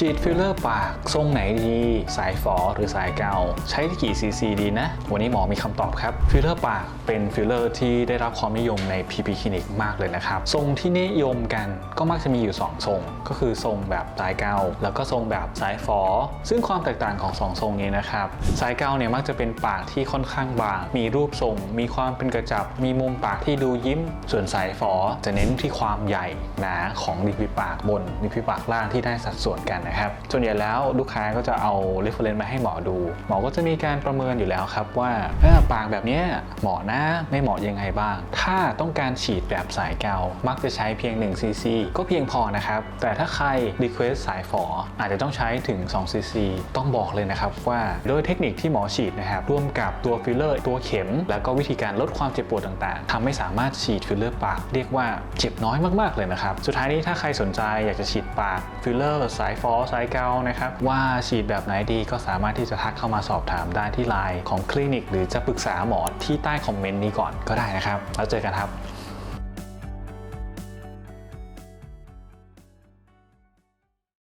ฉีดฟิลเลอร์ปาก ทรงไหนดี สายฝอหรือสายเกา ใช้ที่กี่ซีซีดีนะ วันนี้หมอมีคำตอบครับ ฟิลเลอร์ปากเป็นฟิลเลอร์ที่ได้รับความนิยมใน PP คลินิกมากเลยนะครับ ทรงที่นิยมกันก็มักจะมีอยู่ 2 ทรง ก็คือทรงแบบสายเกา แล้วก็ทรงแบบสายฝอ ซึ่งความแตกต่างของ 2 ทรงนี้นะครับ สายเกาเนี่ยมักจะเป็นปากที่ค่อนข้างบาง มีรูปทรง มีความเป็นกระจับ มีมุมปากที่ดูยิ้ม ส่วนสายฝอจะเน้นที่ความใหญ่หนาของริมฝีปากบนริมฝีปากล่างที่ได้สัดส่วนกันนะครับส่วนใหญ่แล้วลูกค้าก็จะเอา reference มาให้หมอดู หมอก็จะมีการประเมินอยู่แล้วครับว่าปากแบบนี้เหมาะนะไม่เหมาะยังไงบ้าง ถ้าต้องการฉีดแบบสายเกา มักจะใช้เพียง1 cc ก็เพียงพอนะครับ แต่ถ้าใคร request สายฝออาจจะต้องใช้ถึง2 cc ต้องบอกเลยนะครับว่าโดยเทคนิคที่หมอฉีดนะครับร่วมกับตัวฟิลเลอร์ตัวเข็ม แล้วก็วิธีการลดความเจ็บปวดต่างๆทำให้สามารถฉีดฟิลเลอร์ปากเรียกว่าเจ็บน้อยมากๆเลยนะครับ สุดท้ายนี้ถ้าใครสนใจอยากจะฉีดปากฟิลเลอร์สายฟอสายเกานะครับ ว่าฉีดแบบไหนดีก็สามารถที่จะทักเข้ามาสอบถามได้ที่ไลน์ของคลินิก หรือจะปรึกษาหมอที่ใต้คอมเมนต์นี้ก่อนก็ได้นะครับ แล้วเจอกันครับ